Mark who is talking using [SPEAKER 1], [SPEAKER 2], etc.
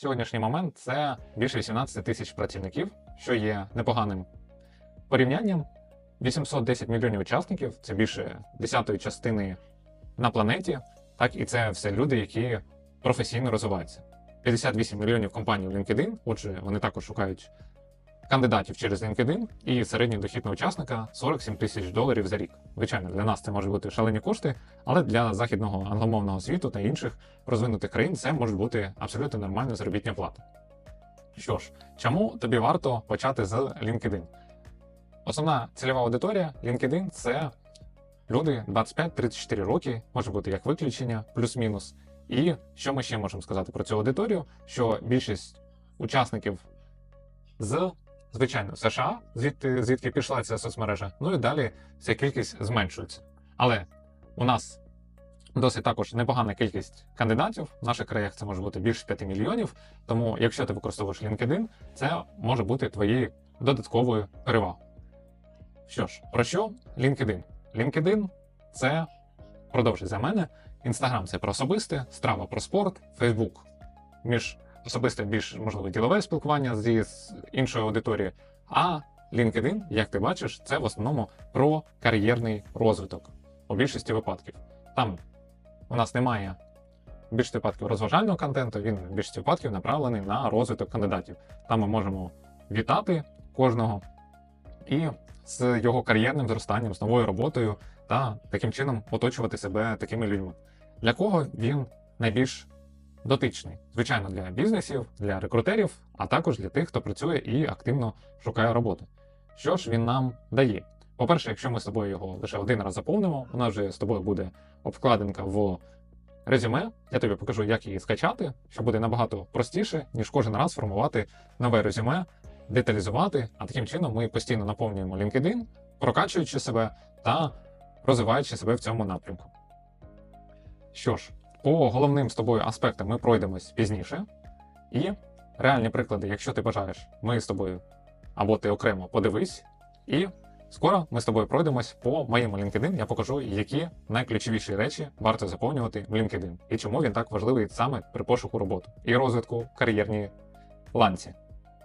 [SPEAKER 1] сьогоднішній момент це більше 18 тисяч працівників, що є непоганим порівнянням. 810 мільйонів учасників це більше десятої частини на планеті. Так, і це все люди, які професійно розвиваються. 58 мільйонів компаній в LinkedIn, отже, вони також шукають кандидатів через LinkedIn, і середній дохід на учасника 47 тисяч доларів за рік. Звичайно, для нас це може бути шалені кошти, але для західного англомовного світу та інших розвинутих країн це може бути абсолютно нормальна заробітня плата. Що ж, чому тобі варто почати з LinkedIn? Основна цільова аудиторія LinkedIn це люди 25-34 роки, може бути як виключення, плюс-мінус. І що ми ще можемо сказати про цю аудиторію? Що більшість учасників з звичайно США, звідти звідки пішла ця соцмережа, ну і далі ця кількість зменшується. Але у нас досить також непогана кількість кандидатів. В наших краях це може бути більше 5 мільйонів. Тому, якщо ти використовуєш LinkedIn, це може бути твоєю додатковою перевагою. Що ж, про що LinkedIn? LinkedIn це продовжуй за мене. Інстаграм це про особисте, страва про спорт, Фейсбук між особисте більш можливо ділове спілкування зі з іншою аудиторією. А LinkedIn, як ти бачиш, це в основному про кар'єрний розвиток у більшості випадків. Там у нас немає в більшості випадків розважального контенту, він в більшості випадків направлений на розвиток кандидатів. Там ми можемо вітати кожного і з його кар'єрним зростанням, з новою роботою та таким чином оточувати себе такими людьми. Для кого він найбільш дотичний? Звичайно, для бізнесів, для рекрутерів, а також для тих, хто працює і активно шукає роботи. Що ж він нам дає? По-перше, якщо ми з тобою його лише один раз заповнимо, у нас вже з тобою буде обкладинка в резюме. Я тобі покажу, як її скачати, що буде набагато простіше, ніж кожен раз формувати нове резюме, деталізувати. А таким чином ми постійно наповнюємо LinkedIn, прокачуючи себе та розвиваючи себе в цьому напрямку. Що ж, по головним з тобою аспектам ми пройдемось пізніше. І реальні приклади, якщо ти бажаєш, ми з тобою або ти окремо подивись. І скоро ми з тобою пройдемось по моєму LinkedIn. Я покажу, які найключовіші речі варто заповнювати в LinkedIn і чому він так важливий саме при пошуку роботи і розвитку кар'єрній ланці.